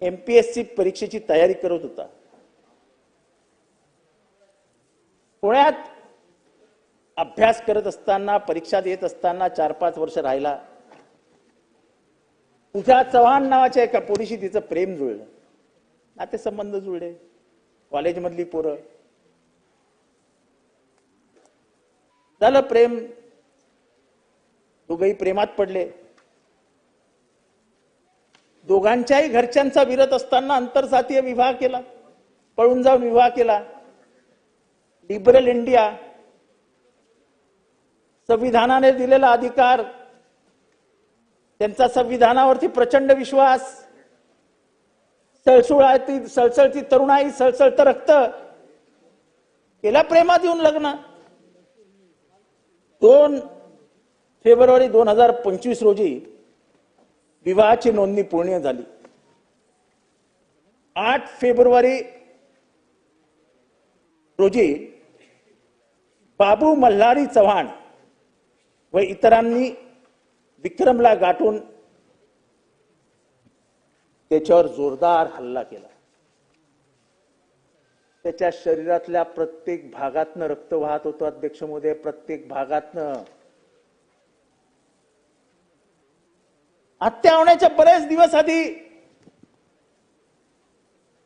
MPSC परीक्षेची तयारी करत होता. पुण्यात अभ्यास करत असताना परीक्षा देत असताना चार पाच वर्ष राहिला. तुझ्या चव्हाण नावाच्या एका पोरीशी तिचं प्रेम जुळलं. नातेसंबंध जुळले. कॉलेजमधली पोरं. झालं प्रेम. दोघही प्रेमात पडले. दोघांच्याही घरच्यांचा विरोध असताना आंतरजातीय विवाह केला. पळून जाऊन विवाह केला. लिबरल इंडिया संविधानाने दिलेला अधिकार त्यांचा संविधानावरती प्रचंड विश्वास सळसुळाती सळसळती तरुणाई सळसळत रक्त केला प्रेमात येऊन लग्न. दोन फेब्रुवारी दोन हजार पंचवीस रोजी विवाहाची नोंदणी पूर्ण झाली. आठ फेब्रुवारी रोजी बाबू मल्हारी चव्हाण व इतरांनी विक्रमला गाठून त्याच्यावर जोरदार हल्ला केला. त्याच्या शरीरातल्या प्रत्येक भागातनं रक्त वाहत होतं अध्यक्ष मोदय प्रत्येक भागातनं. हत्या होण्याच्या बरेच दिवस आधी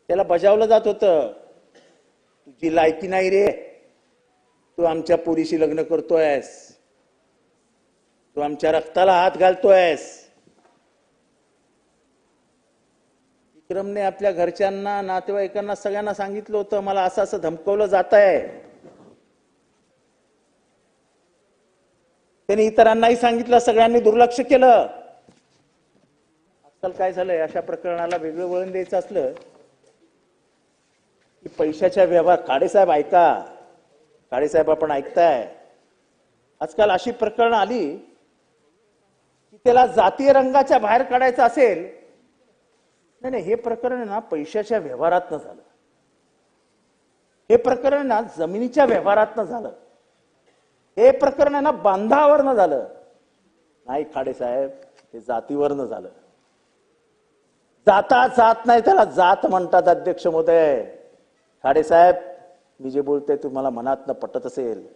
त्याला बजावलं जात होतं. तुझी लायकी नाही रे. तू आमच्या पोरीशी लग्न करतोयस. तू आमच्या रक्ताला हात घालतोयस. विक्रमने आपल्या घरच्यांना नातेवाईकांना सगळ्यांना सांगितलं होतं मला असं असं धमकवलं जात आहे त्यांनी इतरांनाही सांगितलं सगळ्यांनी दुर्लक्ष केलं. आजकाल काय झालंय अशा प्रकरणाला वेगळं वळण द्यायचं असलं की पैशाच्या व्यवहार काळेसाहेब ऐका काळेसाहेब आपण ऐकताय. आजकाल अशी प्रकरणं आली की त्याला जातीय रंगाच्या बाहेर काढायचं असेल नाही नाही हे प्रकरण ना पैशाच्या व्यवहारातनं झालं. हे प्रकरण ना जमिनीच्या व्यवहारातनं झालं. हे प्रकरण ना बांधावरनं झालं. नाही खाडेसाहेब हे जातीवरनं झालं. जाता जात नाही त्याला जात म्हणतात अध्यक्ष महोदय. साडेसाहेब मी जे बोलते तुम्हाला मनातनं पटत असेल.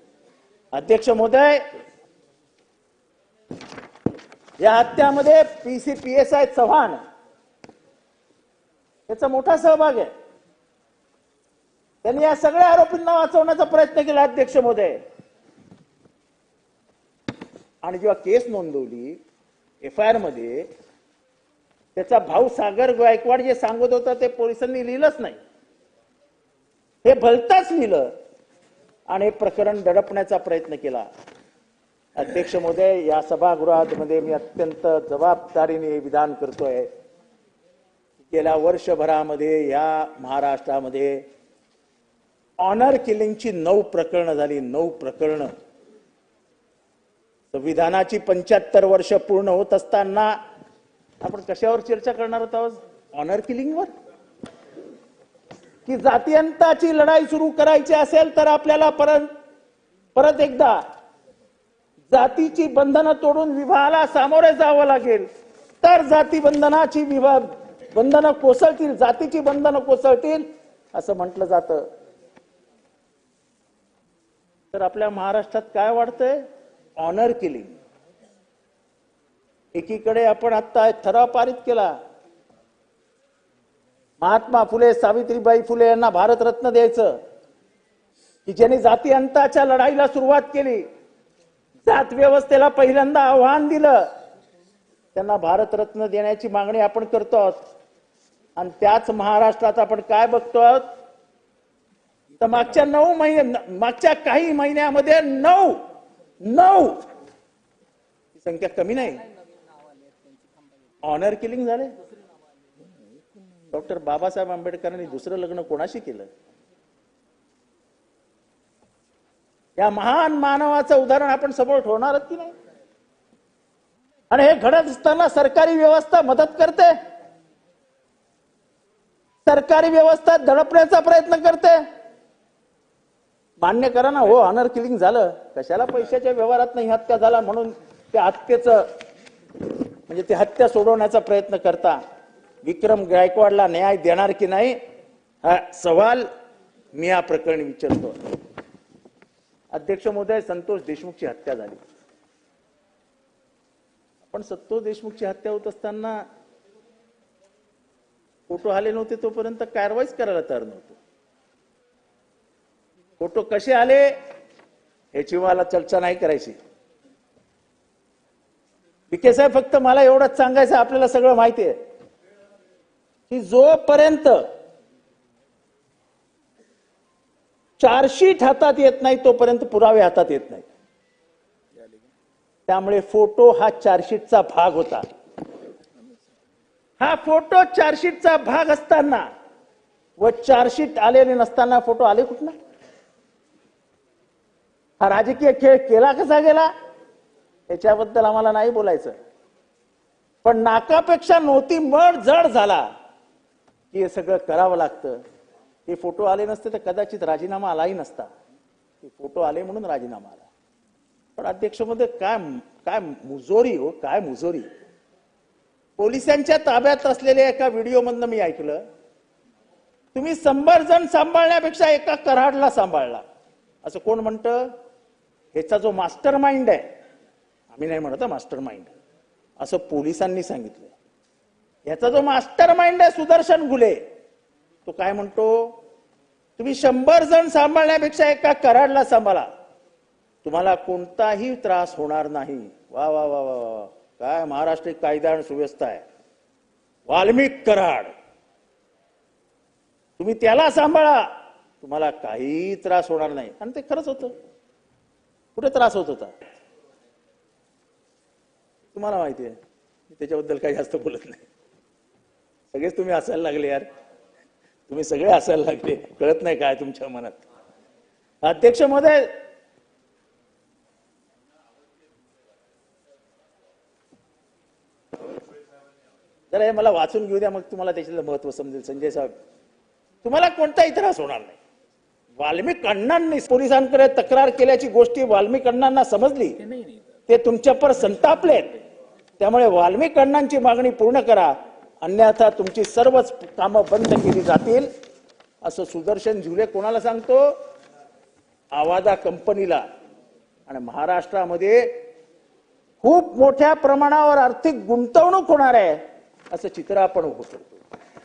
अध्यक्ष महोदय या हत्यामध्ये पीसीपीएसआय चव्हाण याचा मोठा सहभाग आहे. त्यांनी या सगळ्या आरोपींना वाचवण्याचा प्रयत्न केला अध्यक्ष महोदय. आणि जेव्हा केस नोंदवली एफ आय आरमध्ये त्याचा भाऊ सागर गायकवाड जे सांगत होता ते पोलिसांनी लिहिलंच नाही. हे भलताच लिहिलं आणि हे प्रकरण दडपण्याचा प्रयत्न केला. अध्यक्ष महोदय या सभागृहामध्ये मी अत्यंत जबाबदारीने विधान करतोय. गेल्या वर्षभरामध्ये या महाराष्ट्रामध्ये ऑनर किलिंगची नऊ प्रकरणं झाली. नऊ प्रकरणं. संविधानाची पंच्याहत्तर वर्ष पूर्ण होत असताना आपण कशावर चर्चा करणार आहोत ऑनर किलिंगवर की जातीयंताची लढाई सुरू करायची असेल तर आपल्याला परत परत एकदा जातीची बंधनं तोडून विवाहाला सामोरे जावं लागेल. तर जाती बंधनाची विवाह बंधनं कोसळतील जातीची बंधनं कोसळतील असं म्हटलं जातं. तर आपल्या महाराष्ट्रात काय वाढतंय? ऑनर किलिंग एकीकडे आपण आत्ता ठराव पारित केला. महात्मा फुले सावित्रीबाई फुले यांना भारतरत्न द्यायचं. की ज्यांनी जाती अंताच्या लढाईला सुरुवात केली जात व्यवस्थेला पहिल्यांदा आव्हान दिलं त्यांना भारतरत्न देण्याची मागणी आपण करतो आहोत. आणि त्याच महाराष्ट्रात आपण काय बघतो आहोत? तर मागच्या नऊ महिने मागच्या काही महिन्यामध्ये नऊ नऊ. संख्या कमी नाही. ऑनर किलिंग झाले? डॉक्टर बाबासाहेब आंबेडकरांनी दुसरं लग्न कोणाशी केलं? या महान मानवाचं उदाहरण आपण समोर ठेवणार की नाही? आणि हे घडत असताना सरकारी व्यवस्था मदत करते? सरकारी व्यवस्था दडपण्याचा प्रयत्न करते? मान्य करा ना हो ऑनर किलिंग झालं. कशाला पैशाच्या व्यवहारात नाही हत्या झाला म्हणून त्या हत्येचं म्हणजे ती हत्या सोडवण्याचा प्रयत्न करता विक्रम गायकवाडला न्याय देणार की नाही हा सवाल मी या प्रकरणी विचारतो. अध्यक्ष महोदय संतोष देशमुखची हत्या झाली. पण संतोष देशमुखची हत्या होत असताना फोटो आले नव्हते तोपर्यंत कारवाईच करायला तयार नव्हतो. फोटो कसे आले याची मला चर्चा नाही करायची. विखे साहेब फक्त मला एवढंच सांगायचं आपल्याला सगळं माहिती आहे. की जोपर्यंत चार्जशीट हातात येत नाही तोपर्यंत पुरावे हातात येत नाही त्यामुळे फोटो हा चार्जशीटचा भाग होता. हा फोटो चार्जशीटचा भाग असताना व चार्जशीट आलेले नसताना फोटो आले कुठनं? हा राजकीय खेळ केला कसा गेला? याच्याबद्दल आम्हाला नाही बोलायचं. पण नाकापेक्षा नव्हती मड जड झाला की हे सगळं करावं लागतं. हे फोटो आले नसते तर कदाचित राजीनामा आलाही नसता. हे फोटो आले म्हणून राजीनामा आला. पण अध्यक्षमध्ये काय काय मुजोरी हो काय मुजोरी. पोलिसांच्या ताब्यात असलेल्या एका व्हिडिओमधनं मी ऐकलं. तुम्ही शंभर जण सांभाळण्यापेक्षा एका कराडला सांभाळला. असं कोण म्हणतं? ह्याचा जो मास्टर माइंड आहे आम्ही नाही म्हणत मास्टर माइंड. असं पोलिसांनी सांगितलं याचा जो मास्टर माइंड आहे सुदर्शन घुले. तो काय म्हणतो? तुम्ही शंभर जण सांभाळण्यापेक्षा एका कराडला सांभाळा. तुम्हाला कोणताही त्रास होणार नाही. वा वा वा वा वा काय महाराष्ट्र कायदा आणि सुव्यवस्था आहे. वाल्मिक कराड. तुम्ही त्याला सांभाळा. तुम्हाला काही त्रास होणार नाही. आणि ते खरंच होतं. कुठे त्रास होत होता? तुम्हाला माहिती आहे. मी त्याच्याबद्दल काही जास्त बोलत नाही. सगळेच तुम्ही हसायला लागले यार. तुम्ही सगळे हसायला लागले. कळत नाही काय तुमच्या मनात. अध्यक्ष महोदय जरा हे मला वाचून घेऊ द्या मग तुम्हाला त्याच्यातलं महत्त्व समजेल. संजय साहेब तुम्हाला कोणताही त्रास होणार नाही? वाल्मिक अण्णांनी पोलिसांकडे तक्रार केल्याची गोष्टी वाल्मिक अण्णांना समजली. ते तुमच्यावर संतापले त्यामुळे वाल्मिक मागणी पूर्ण करा. अन्यथा तुमची सर्वच कामं बंद केली जातील. असं सुदर्शन झुले कोणाला सांगतो? आवाजा कंपनीला. आणि महाराष्ट्रामध्ये खूप मोठ्या प्रमाणावर आर्थिक गुंतवणूक होणार आहे असं चित्र आपण उभं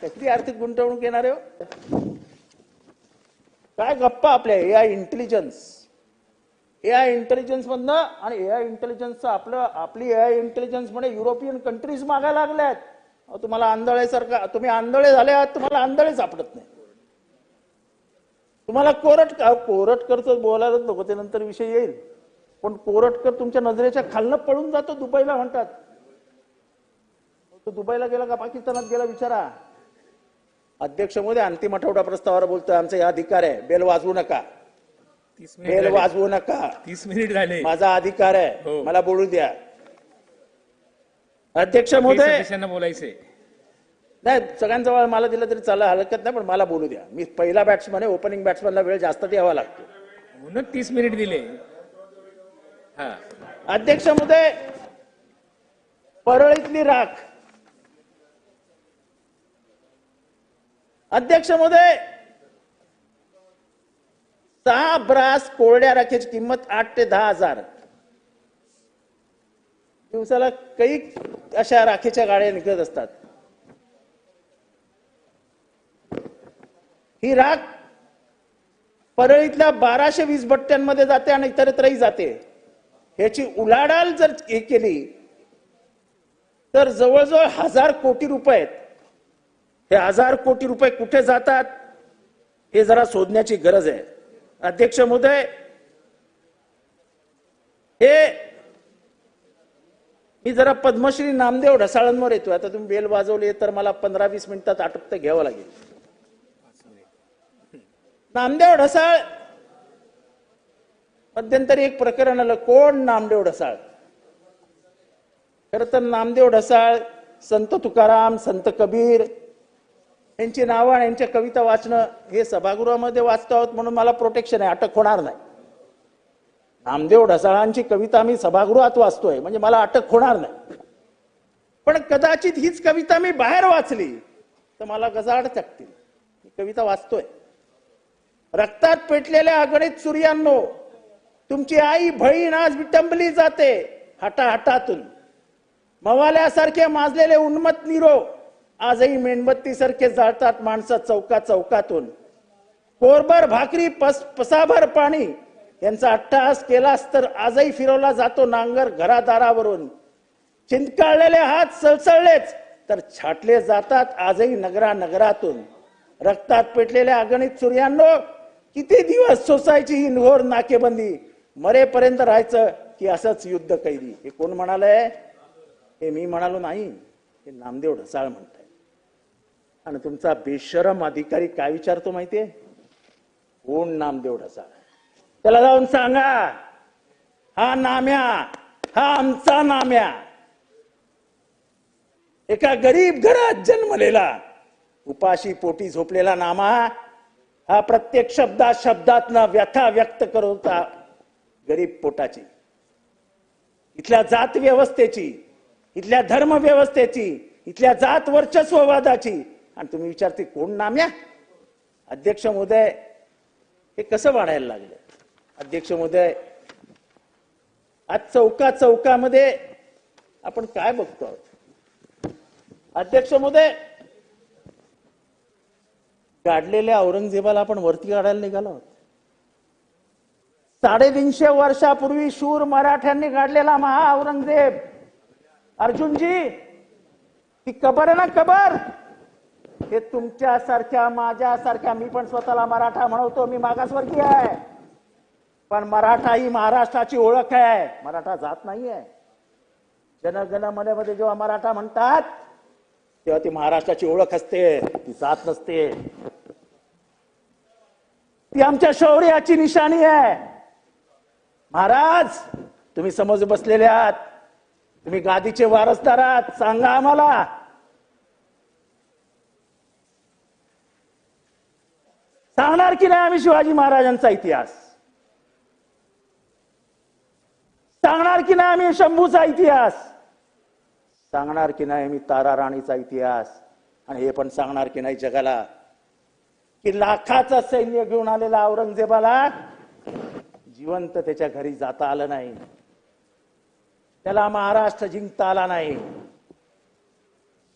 कसली आर्थिक गुंतवणूक येणार आहे हो? काय गप्पा आपल्या या इंटेलिजन्स ए आय इंटेलिजन्स मधनं आणि ए आय इंटेलिजन्सचं आपलं आपली ए आय इंटेलिजन्समध्ये युरोपियन कंट्रीज मागायला लागल्यात. आहेत तुम्हाला आंधळेसारखा तुम्ही आंधळे झाले आहात तुम्हाला आंधळे सापडत नाही. तुम्हाला कोरट कोरटकरचं बोलायलाच नको ते नंतर विषय येईल. पण कोरटकर तुमच्या नजरेच्या खालनं पळून जातो दुबईला म्हणतात. तो दुबईला गेला का पाकिस्तानात गेला विचारा अध्यक्ष मोदी अंतिम आठवडा प्रस्तावावर बोलतोय आमचा हे अधिकार आहे बेल वाजवू नका. तीस बेल. वाजवू नका. तीस मिनिट झाले. माझा अधिकार आहे. हो. मला बोलू द्या. अध्यक्ष महोदय. सदस्यांना बोलायचंय. नाही सगळ्यांजवळ मला दिलं तरी चाललं हरकत नाही पण मला बोलू द्या. मी पहिला बॅट्समन आहे ओपनिंग बॅट्समनला वेळ जास्त द्यावा लागतो. म्हणून तीस मिनिट दिले. हा. अध्यक्ष महोदय परळीतली राख. अध्यक्ष महोदय सहा ब्रास कोरड्या राखेची किंमत आठ ते दहा हजार. दिवसाला काही अशा राखेच्या गाड्या निघत असतात. ही राख परळीतल्या बाराशे वीस भट्ट्यांमध्ये जाते आणि इतरत्रही जाते. ह्याची उलाढाल जर हे केली तर जवळजवळ हजार कोटी रुपये आहेत. हे हजार कोटी रुपये कुठे जातात हे जरा शोधण्याची गरज आहे. अध्यक्ष महोदय हे मी जरा पद्मश्री नामदेव ढसाळांवर येतोय. आता तुम्ही बेल वाजवली तर मला पंधरा वीस मिनिटात आटोपत घ्यावं लागेल. नामदेव ढसाळ मध्यंतरी एक प्रकरण आलं कोण नामदेव ढसाळ? खर तर नामदेव ढसाळ संत तुकाराम संत कबीर यांची नावं आणि यांच्या कविता वाचणं हे सभागृहामध्ये वाचतो आहोत म्हणून मला प्रोटेक्शन आहे अटक होणार नाही. नामदेव ढसाळांची कविता मी सभागृहात वाचतोय म्हणजे मला अटक होणार नाही. पण कदाचित हीच कविता मी बाहेर वाचली तर मला गजाड टाकतील ही कविता वाचतोय. रक्तात पेटलेल्या अगणित सूर्यांनो तुमची आई बहीण आज विटंबली जाते हटाहटातून. मवाल्यासारखे माजलेले उन्मत निरो आजही मेणबत्तीसारखे जाळतात माणसं चौका चौकातून. कोरभर भाकरी पस पसाभर पाणी यांचा अट्टहास केलास तर आजही फिरवला जातो नांगर घरादारावरून. चिंतकाळलेले हात सळसळलेच तर छाटले जातात आजही नगरा नगरातून. रक्तात पेटलेल्या अगणित सूर्यांनो किती दिवस सोसायची ही घोर नाकेबंदी? मरेपर्यंत राहायचं की असंच युद्ध कैदी हे कोण म्हणालंय? हे मी म्हणालो नाही. हे नामदेव ढसाळ म्हणताय आणि तुमचा बेशरम अधिकारी काय विचारतो माहितीये? कोण नामदेव ढसाळ त्याला जाऊन सांगा हा नाम्या हा आमचा नाम्या. एका गरीब घरात जन्मलेला उपाशी पोटी झोपलेला नामा हा प्रत्येक शब्दात शब्दातनं व्यथा व्यक्त करता गरीब पोटाची. इथल्या जात व्यवस्थेची इथल्या धर्म व्यवस्थेची इथल्या जात वर्चस्ववादाची आणि तुम्ही विचारते कोण नाम्या अध्यक्ष महोदय हे कसं वाढायला लागलं? अध्यक्ष महोदय आज चौका चौकामध्ये आपण काय बघतो आहोत? अध्यक्ष महोदय गाडलेल्या औरंगजेबाला आपण वरती काढायला निघालो आहोत. साडेतीनशे वर्षापूर्वी शूर मराठ्यांनी काढलेला महा औरंगजेब अर्जुनजी ती कबर आहे ना कबर? हे तुमच्यासारख्या माझ्यासारख्या मी पण स्वतःला मराठा म्हणवतो मी मागासवर्गीय आहे. पण मराठा ही महाराष्ट्राची ओळख आहे. मराठा जात नाहीये. जनगणमध्ये जेव्हा मराठा म्हणतात तेव्हा ती महाराष्ट्राची ओळख असते ती जात नसते. ती आमच्या शौर्याची निशाणी आहे. महाराज तुम्ही समज बसलेले आहात. तुम्ही गादीचे वारसदार आहात. सांगा आम्हाला. सांगणार की नाही आम्ही शिवाजी महाराजांचा इतिहास? सांगणार की नाही आम्ही शंभूचा इतिहास? सांगणार की नाही आम्ही तारा राणीचा इतिहास? आणि हे पण सांगणार की नाही जगाला? की लाखाचं सैन्य घेऊन आलेला औरंगजेबाला जिवंत त्याच्या घरी जाता आलं नाही. त्याला महाराष्ट्र जिंकता आला नाही.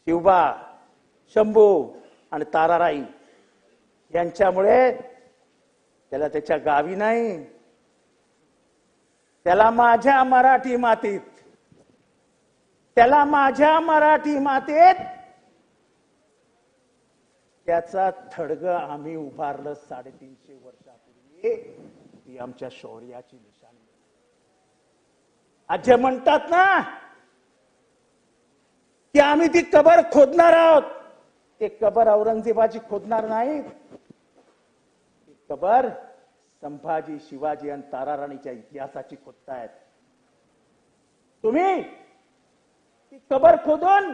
शिवबा शंभू आणि ताराराई यांच्यामुळे त्याला त्याच्या गावी नाही त्याला माझ्या मराठी मातीत त्याला माझ्या मराठी मातीत त्याचा थडग आम्ही उभारलं साडेतीनशे वर्षापूर्वी. ती आमच्या शौर्याची निशाणी. आज म्हणतात ना की आम्ही ती कबर खोदणार आहोत. ते कबर औरंगजेबाची खोदणार नाहीत. कबर संभाजी शिवाजी आणि ताराराणीच्या इतिहासाची खोदतायत तुम्ही ती कबर खोदून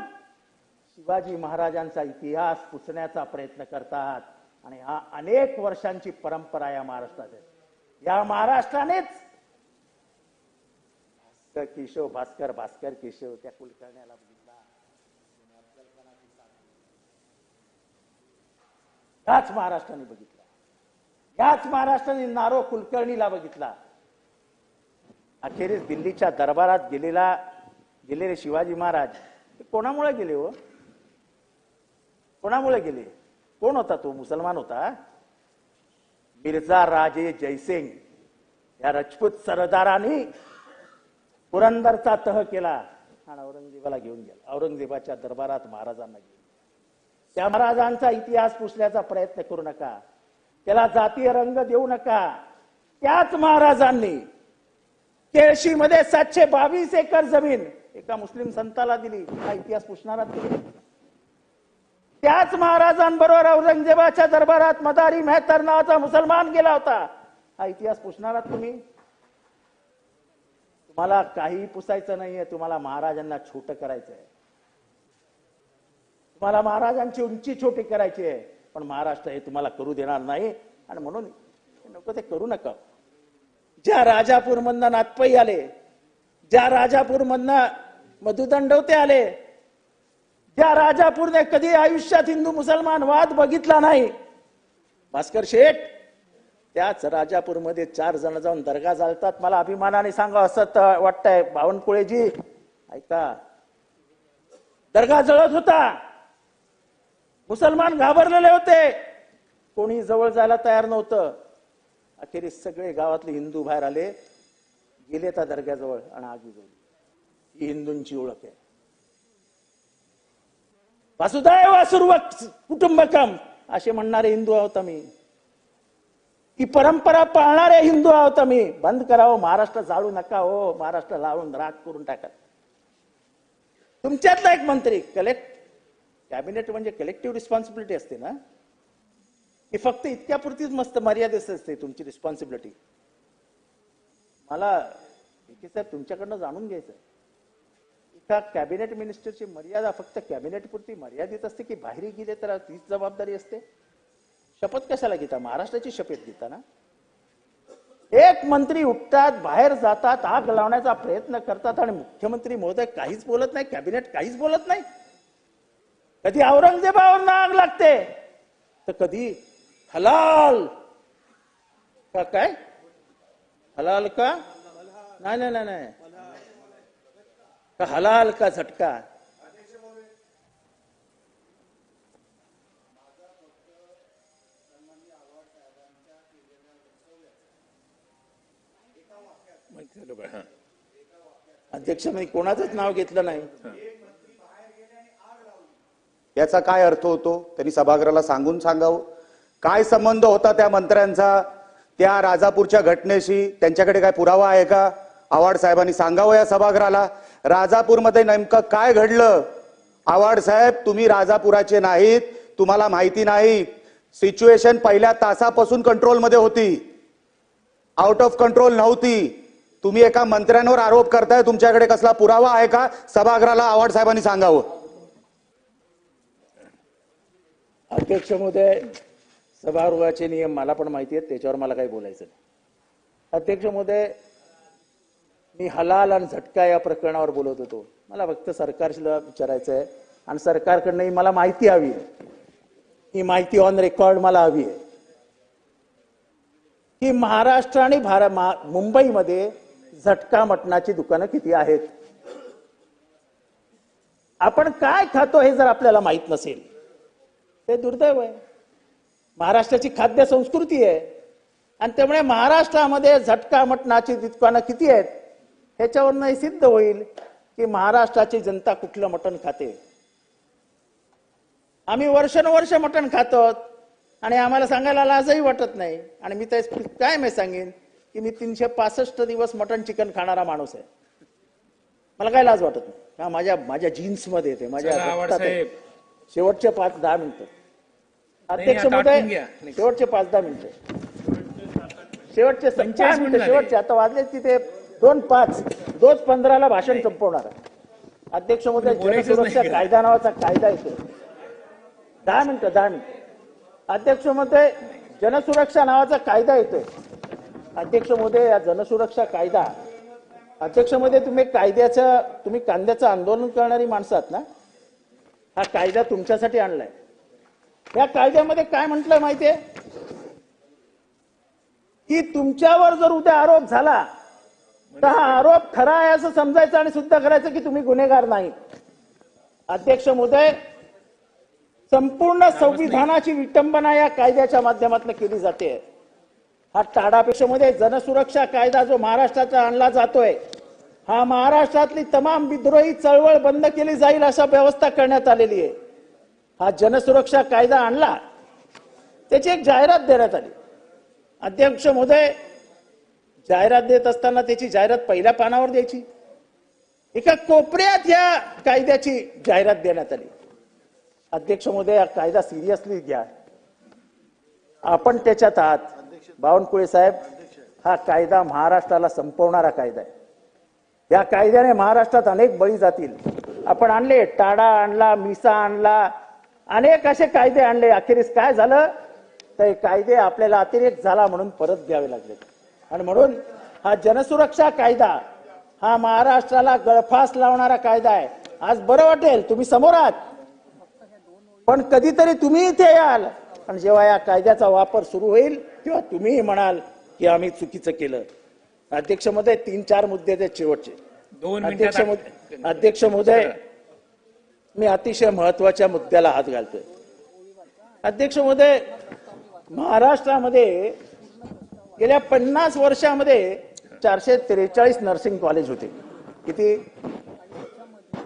शिवाजी महाराजांचा इतिहास पुसण्याचा प्रयत्न करतात आणि हा अनेक वर्षांची परंपरा या महाराष्ट्रात आहे. या महाराष्ट्रानेच भास्कर केशव भास्कर भास्कर केशव त्या कुलकर्ण्याला बघितला महाराष्ट्राने बघितलं. याच महाराष्ट्राने नारो कुलकर्णीला बघितला. अखेरीस दिल्लीच्या दरबारात गेलेला गेलेले शिवाजी महाराज कोणामुळे गेले हो? कोणामुळे गेले? कोण होता तो? मुसलमान होता? मिर्झा राजे जयसिंग. या राजपूत सरदाराने पुरंदरचा तह केला आणि औरंगजेबाला घेऊन गेला. औरंगजेबाच्या दरबारात महाराजांना घेऊन त्या महाराजांचा इतिहास पुसण्याचा प्रयत्न करू नका. त्याला जातीय रंग देऊ नका. त्याच महाराजांनी केळशीमध्ये सातशे बावीस एकर जमीन एका मुस्लिम संताला दिली. हा इतिहास पुसणारा तुम्ही त्याच महाराजांबरोबर औरंगजेबाच्या दरबारात मदारी मेहतर नावाचा मुसलमान गेला होता. हा इतिहास पुसणारा तुम्ही? तुम्हाला काही पुसायचं नाहीये. तुम्हाला महाराजांना छोट करायचंय. तुम्हाला महाराजांची उंची छोटी करायची आहे. पण महाराष्ट्र हे तुम्हाला करू देणार नाही. आणि म्हणून नको ते करू नका. ज्या राजापूरमधनं नातपई आले ज्या राजापूरमधनं मधुदंडवते आले ज्या राजापूरने कधी आयुष्यात हिंदू मुसलमान वाद बघितला नाही भास्कर शेठ त्याच राजापूरमध्ये चार जण जाऊन दर्गा चालतात मला अभिमानाने सांगा असं तर वाटतंय बावनकुळेजी. ऐका. दर्गा जळत होता. मुसलमान घाबरलेले होते. कोणी जवळ जायला तयार नव्हतं. अखेरीस सगळे गावातले हिंदू बाहेर आले. गेले त्या दर्ग्याजवळ आणि आगी जोडली ही हिंदूंची ओळख आहे. वासुदैव वासुर्व कुटुंबकम असे म्हणणारे हिंदू आहोत आम्ही. ही परंपरा पाळणारे हिंदू आहोत आम्ही. बंद करावं महाराष्ट्र जाळू नका हो. महाराष्ट्र लावून राग करून टाका. तुमच्यातला एक मंत्री कलेक्ट कॅबिनेट म्हणजे कलेक्टिव्ह रिस्पॉन्सिबिलिटी असते ना? ही फक्त इतक्यापुरतीच मस्त मर्यादेच असते तुमची रिस्पॉन्सिबिलिटी. मला साहेब तुमच्याकडनं जाणून घ्यायचं आहे. एका कॅबिनेट मिनिस्टरची मर्यादा फक्त कॅबिनेट पुरती मर्यादित असते की बाहेर गेले तर तीच जबाबदारी असते? शपथ कशाला घेता? महाराष्ट्राची शपथ घेता ना? एक मंत्री उठतात बाहेर जातात आग लावण्याचा प्रयत्न करतात आणि मुख्यमंत्री महोदय काहीच बोलत नाही कॅबिनेट काहीच बोलत नाही. कधी औरंगजेबावर आग लागते? तर कधी हलाल. का काय? हलाल का? नाही नाही नाही नाही. का हलाल का झटका. अध्यक्ष मी कोणाचंच नाव घेतलं नाही. याचा काय अर्थ होतो? त्यांनी सभागृहाला सांगून सांगावं. काय संबंध होता त्या मंत्र्यांचा? त्या राजापूरच्या घटनेशी त्यांच्याकडे काय पुरावा आहे का? आव्हाड साहेबांनी सांगावं या सभागृहाला. राजापूरमध्ये नेमकं काय घडलं? आव्हाड साहेब तुम्ही राजापुराचे नाहीत तुम्हाला माहिती नाही. सिच्युएशन पहिल्या तासापासून कंट्रोलमध्ये होती. आउट ऑफ कंट्रोल नव्हती. तुम्ही एका मंत्र्यांवर आरोप करताय तुमच्याकडे कसला पुरावा आहे का? सभागृहाला आव्हाड साहेबांनी सांगावं. अध्यक्ष महोदय सभागृहाचे नियम मला पण माहिती आहेत त्याच्यावर मला काही बोलायचं नाही. अध्यक्ष महोदय मी हलाल आणि झटका या प्रकरणावर बोलत होतो. मला फक्त सरकारला विचारायचं आहे आणि सरकारकडनंही मला माहिती हवी आहे. ही माहिती ऑन रेकॉर्ड मला हवी आहे. की महाराष्ट्र आणि भार मा- मुंबईमध्ये झटका मटणाची दुकानं किती आहेत? आपण काय खातो हे जर आपल्याला माहीत नसेल ते दुर्दैव आहे. महाराष्ट्राची खाद्य संस्कृती आहे. आणि त्यामुळे महाराष्ट्रामध्ये झटका मटणाची दुकानं किती आहेत ह्याच्यावरनं सिद्ध होईल की महाराष्ट्राची जनता कुठलं मटण खाते. आम्ही वर्षानुवर्ष मटण खातो आणि आम्हाला सांगायला लाजही वाटत नाही. आणि मी तर काय मी सांगेन की मी तीनशे पासष्ट दिवस मटण चिकन खाणारा माणूस आहे. मला काय लाज वाटत नाही. माझ्या माझ्या जीन्समध्ये येते माझ्या शेवटचे पाच दहा मिनिटं. अध्यक्ष महोदय. शेवटचे पाच दहा मिनिटं. शेवटचे पंचेचाळीस मिनिटं. शेवटचे. आता वाजले तिथे दोन पाच. दोन पंधराला भाषण संपवणार. अध्यक्ष महोदय जनसुरक्षा? कायदा नावाचा कायदा येतो दहा मिनिटं दहा मिनिटं. अध्यक्ष महोदय जनसुरक्षा नावाचा कायदा येतोय अध्यक्ष महोदय या जनसुरक्षा कायदा. अध्यक्ष महोदय तुम्ही कायद्याचं तुम्ही कांद्याचं आंदोलन करणारी माणसं आहात ना? हा कायदा तुमच्यासाठी आणलाय. या कायद्यामध्ये काय म्हटलंय माहितीये? की तुमच्यावर जर उद्या आरोप झाला तर हा आरोप खरा आहे असं समजायचं आणि सुद्धा करायचं की तुम्ही गुन्हेगार नाही. अध्यक्ष महोदय संपूर्ण संविधानाची विटंबना या कायद्याच्या माध्यमातून केली जाते. हा टाडापेक्षामध्ये जनसुरक्षा कायदा जो महाराष्ट्राचा आणला जातोय हा महाराष्ट्रातली तमाम विद्रोही चळवळ बंद केली जाईल अशा व्यवस्था करण्यात आलेली आहे. हा जनसुरक्षा कायदा आणला त्याची एक जाहिरात देण्यात आली. अध्यक्ष महोदय जाहिरात देत असताना त्याची जाहिरात पहिल्या पानावर द्यायची. एका कोपऱ्यात या कायद्याची जाहिरात देण्यात आली. अध्यक्ष महोदय हा कायदा सिरियसली घ्या. आपण त्याच्यात आहात. बावनकुळे साहेब हा कायदा महाराष्ट्राला संपवणारा कायदा आहे. या कायद्याने महाराष्ट्रात अनेक बळी जातील. आपण आणले टाडा आणला मिसा आणला अनेक असे कायदे आणले. अखेरीस काय झालं? तर कायदे आपल्याला अतिरेक झाला म्हणून परत घ्यावे लागले. आणि म्हणून हा जनसुरक्षा कायदा हा महाराष्ट्राला गळफास लावणारा कायदा आहे. आज बरं वाटेल तुम्ही समोर आहात. पण कधीतरी तुम्ही इथे याल. आणि जेव्हा या कायद्याचा वापर सुरू होईल तेव्हा तुम्हीही म्हणाल की आम्ही चुकीचं केलं. अध्यक्ष महोदय तीन चार मुद्दे आहेत शेवटचे. दोन अध्यक्ष महोदय अध्यक्ष महोदय मी अतिशय महत्त्वाच्या मुद्द्याला हात घालतोय. अध्यक्ष महोदय महाराष्ट्रामध्ये गेल्या पन्नास वर्षामध्ये चारशे त्रेचाळीस नर्सिंग कॉलेज होते. किती?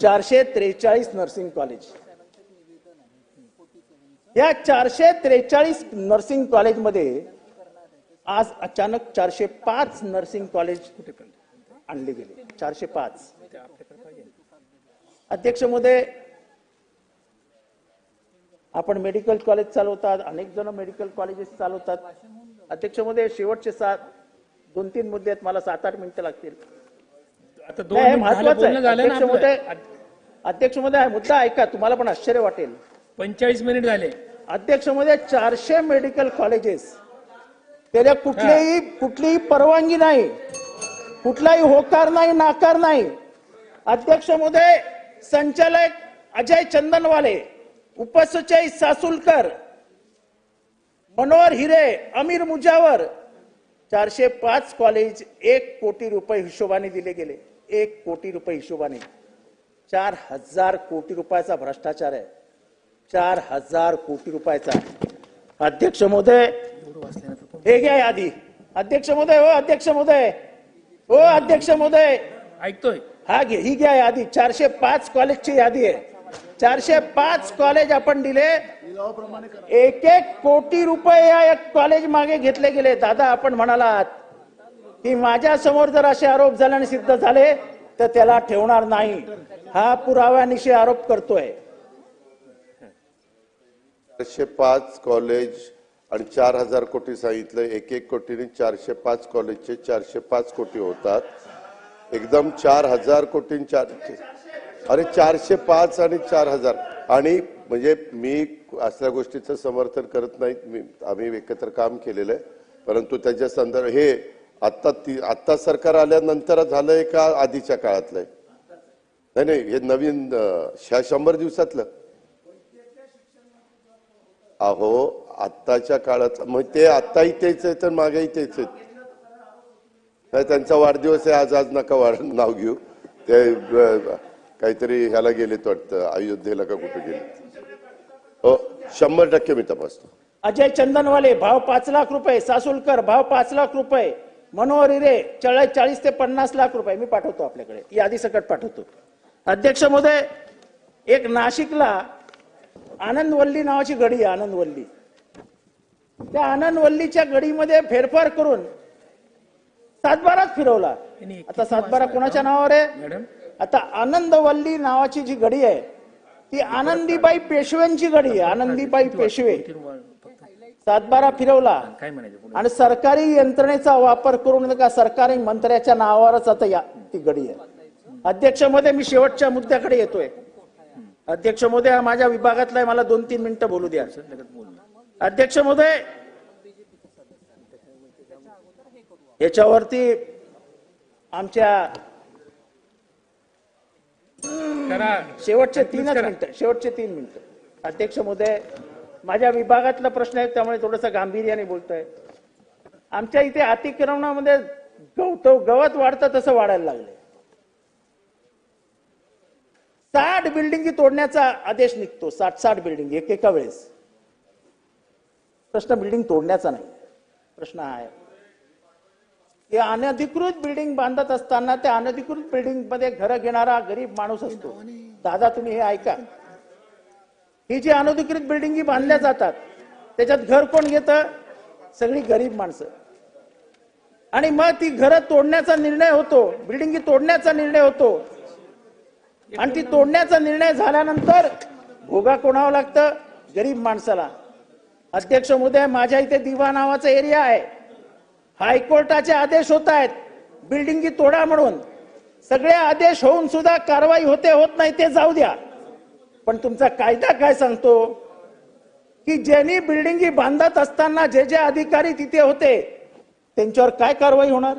चारशे त्रेचाळीस नर्सिंग कॉलेज. या चारशे त्रेचाळीस नर्सिंग कॉलेजमध्ये आज अचानक चारशे पाच नर्सिंग कॉलेज आणले गेले. चारशे पाच. अध्यक्ष महोदय आपण मेडिकल कॉलेज चालवतात अनेक जण मेडिकल कॉलेजेस चालवतात. अध्यक्ष महोदय शेवटचे सात दोन तीन मुद्दे आहेत मला सात आठ मिनिटं लागतील. महत्वाचं आहे. अध्यक्ष हा मुद्दा ऐका तुम्हाला पण आश्चर्य वाटेल. पंचेचाळीस मिनिट झाले. अध्यक्ष महोदय चारशे मेडिकल कॉलेजेस त्याला कुठलीही कुठलीही परवानगी नाही. कुठलाही होकार नाही नाकार नाही. अध्यक्ष महोदय संचालक अजय चंदनवाले उपसचिव सासुलकर मनोहर हिरे अमीर मुजावर चारशे पाच कॉलेज एक कोटी रुपये हिशोबाने दिले गेले. एक कोटी रुपये हिशोबाने. चार हजार कोटी रुपयाचा भ्रष्टाचार आहे. चार हजार कोटी रुपयाचा. अध्यक्ष महोदय हे घ्या यादी अध्यक्ष महोदय हो अध्यक्ष महोदय. हो अध्यक्ष महोदय. ऐकतोय. हा घे ही घ्या यादी चारशे पाच कॉलेजची यादी आहे. चारशे पाच कॉलेज आपण दिले. एक एक कोटी रुपये या एक कॉलेज मागे घेतले गेले. दादा आपण म्हणालात की माझ्यासमोर जर असे आरोप झाल्याने सिद्ध झाले तर त्याला ठेवणार नाही. हा पुराव्यानिशी आरोप करतोय. चारशे पाच कॉलेज आणि चार हजार कोटी सांगितलं एक एक कोटीने चारशे पाच कॉलेजचे चारशे पाच कोटी होतात. एकदम चार हजार कोटी चार अरे चारशे पाच आणि चार हजार. आणि म्हणजे मी असल्या गोष्टीचं समर्थन करत नाही. मी आम्ही एकत्र काम केलेलं आहे. परंतु त्याच्या संदर्भ हे आत्ता ती आत्ता सरकार आल्यानंतर झालंय का आधीच्या काळातलंय? नाही नाही हे नवीन शंभर दिवसातलं. अहो आत्ताच्या काळात मग ते आत्ताही तेच आहे तर मागेही तेच आहेत. नाही त्यांचा वाढदिवस आहे आज आज नका वाढ नाव घेऊ. ते काहीतरी ह्याला गेलेत वाटतं अयोध्येला का कुठे गेले हो शंभर टक्के मी तपासतो. अजय चंदनवाले भाव पाच लाख रुपये. सासुलकर भाव पाच लाख रुपये. मनोहर हिरे चाळीस चाळीस ते पन्नास लाख रुपये. मी पाठवतो आपल्याकडे. यादी सकट पाठवतो. अध्यक्ष महोदय एक नाशिकला आनंदवल्ली नावाची गडी आहे आनंदवल्ली त्या आनंदवल्लीच्या गडीमध्ये फेरफार करून सातबाराच फिरवला. आता सातबारा? कोणाच्या नावावर आहे? आता आनंदवल्ली नावाची जी गडी आहे ती आनंदीबाई पेशव्यांची गडी आहे. आनंदीबाई पेशवे. सातबारा फिरवला? आणि सरकारी यंत्रणेचा वापर करून का सरकारी मंत्र्याच्या नावावरच आता या ती गडी आहे. अध्यक्षमध्ये मी शेवटच्या मुद्द्याकडे येतोय. अध्यक्ष मोदय हा माझ्या विभागातला मला दोन तीन मिनिटं बोलू द्या. अध्यक्ष महोदय याच्यावरती आमच्या शेवटचे तीनच मिनिटं शेवटचे तीन मिनिटं. अध्यक्ष महोदय माझ्या विभागातला प्रश्न आहे त्यामुळे थोडस गांभीर्याने बोलतोय. आमच्या इथे अतिक्रमणामध्ये गवत गवत वाढतं तसं वाढायला लागलंय. साठ बिल्डिंगी तोडण्याचा आदेश निघतो साठ साठ बिल्डिंग एक एका वेळेस. प्रश्न बिल्डिंग तोडण्याचा नाही. प्रश्न आहे. की अनधिकृत बिल्डिंग बांधत असताना त्या अनधिकृत बिल्डिंगमध्ये घर घेणारा गरीब माणूस असतो. दादा तुम्ही हे ऐका. ही जी अनधिकृत बिल्डिंगी बांधल्या जातात त्याच्यात घर कोण घेतं? सगळी गरीब माणसं. आणि मग ती घरं तोडण्याचा निर्णय होतो. बिल्डिंगी तोडण्याचा निर्णय होतो. आणि ती तोडण्याचा निर्णय झाल्यानंतर भोगा कोणावं लागतं? गरीब माणसाला. अध्यक्ष महोदय माझ्या इथे दिवा नावाचा एरिया आहे. हायकोर्टाचे आदेश होत आहेत बिल्डिंगी तोडा म्हणून. सगळे आदेश होऊन सुद्धा कारवाई होते होत नाही ते जाऊ द्या. पण तुमचा कायदा काय सांगतो? की ज्यांनी बिल्डिंगी बांधत असताना जे जे अधिकारी तिथे होते त्यांच्यावर काय कारवाई होणार?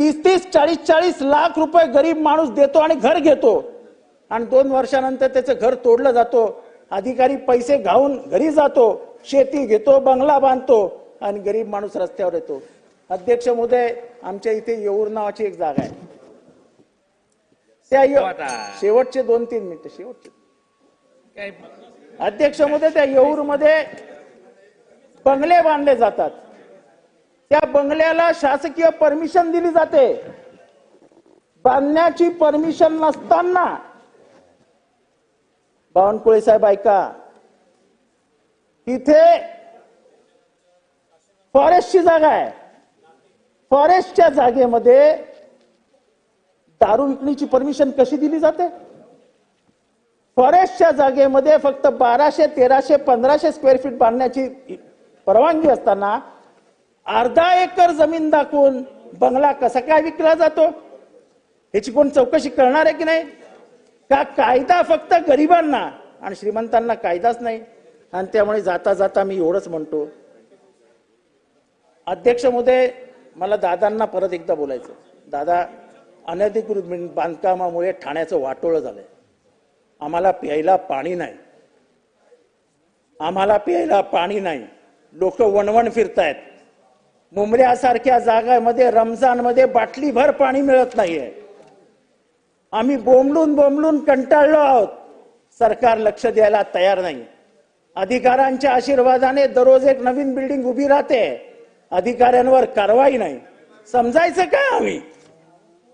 तीस तीस चाळीस चाळीस लाख रुपये गरीब माणूस देतो आणि घर घेतो. आणि दोन वर्षानंतर त्याचं घर तोडलं जातो. अधिकारी पैसे घाऊन घरी जातो शेती घेतो बंगला बांधतो आणि गरीब माणूस रस्त्यावर येतो. अध्यक्ष महोदय आमच्या इथे येऊर नावाची एक जागा आहे. त्या. शेवटचे दोन तीन मिनिटं शेवटचे. अध्यक्ष महोदय त्या येऊरमध्ये बंगले बांधले जातात. त्या बंगल्याला शासकीय परमिशन दिली जाते. बांधण्याची परमिशन नसताना बावनकुळे साहेब ऐका. तिथे फॉरेस्टची जागा आहे. फॉरेस्टच्या जागेमध्ये दारू विकणीची परमिशन कशी दिली जाते? फॉरेस्टच्या जागेमध्ये फक्त बाराशे तेराशे पंधराशे स्क्वेअर फीट बांधण्याची परवानगी असताना अर्धा एकर जमीन दाखवून बंगला कसा काय विकला जातो? ह्याची कोण चौकशी करणार आहे की नाही? का कायदा फक्त गरिबांना आणि श्रीमंतांना कायदाच नाही. आणि त्यामुळे जाता जाता मी एवढंच म्हणतो. अध्यक्ष महोदय मला दादांना परत एकदा बोलायचं. दादा अनधिकृत बांधकामामुळे ठाण्याचं वाटोळं झालंय. आम्हाला प्यायला पाणी नाही. आम्हाला प्यायला पाणी नाही. लोक वणवण फिरतायत. मुंबऱ्यासारख्या जागामध्ये रमजानमध्ये बाटलीभर पाणी मिळत नाहीये. आम्ही बोंबलून बोंबलून कंटाळलो आहोत. सरकार लक्ष द्यायला तयार नाही. अधिकाऱ्यांच्या आशीर्वादाने दररोज एक नवीन बिल्डिंग उभी राहते. अधिकाऱ्यांवर कारवाई नाही. समजायचं काय आम्ही?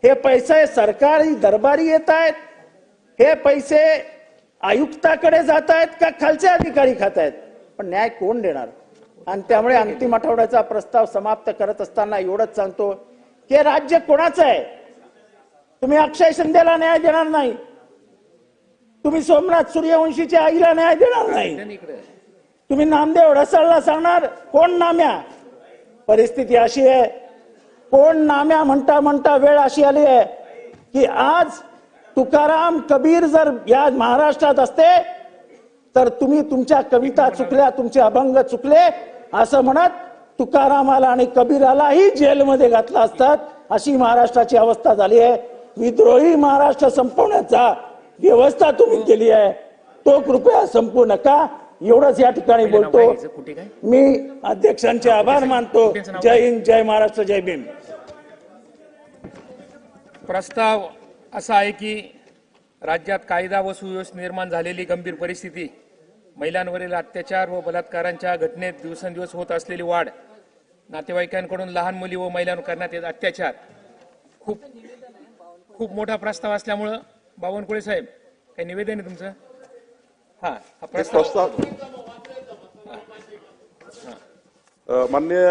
हे पैसे सरकारी दरबारी येत आहेत. हे पैसे आयुक्ताकडे जात आहेत का खालचे अधिकारी खात आहेत? पण न्याय कोण देणार? आणि त्यामुळे अंतिम आठवड्याचा प्रस्ताव समाप्त करत असताना एवढंच सांगतो की राज्य कोणाचं आहे? तुम्ही अक्षय शिंदेला न्याय देणार नाही. तुम्ही सोमनाथ सूर्यवंशीच्या आईला न्याय देणार नाही. तुम्ही नामदेव ढसाळला सांगणार कोण नाम्या? परिस्थिती अशी आहे. कोण नाम्या म्हणता म्हणता वेळ अशी आली आहे की आज तुकाराम कबीर जर या महाराष्ट्रात असते तर तुम्ही तुमच्या कविता चुकल्या तुमचे अभंग चुकले असं म्हणत तुकारामाला आणि कबीरालाही जेलमध्ये घातला असतात अशी महाराष्ट्राची अवस्था झाली आहे. विद्रोही महाराष्ट्र संपवण्याचा व्यवस्था तुम्ही केली आहे. तो कृपया संपू नका एवढंच या ठिकाणी बोलतो. मी अध्यक्षांचे आभार मानतो. जय हिंद जय महाराष्ट्र जय भीम. प्रस्ताव असा आहे की राज्यात कायदा व सुव्यवस्था निर्माण झालेली गंभीर परिस्थिती महिलांवरील अत्याचार व बलात्कारांच्या घटनेत दिवसेंदिवस होत असलेली वाढ नातेवाईकांकडून लहान मुली व महिलांवर करण्यात येत अत्याचार खूप खूप मोठा प्रस्ताव असल्यामुळं बावनकुळे साहेब काही निवेदन आहे तुमचं? हा हा प्रस्ताव. माननीय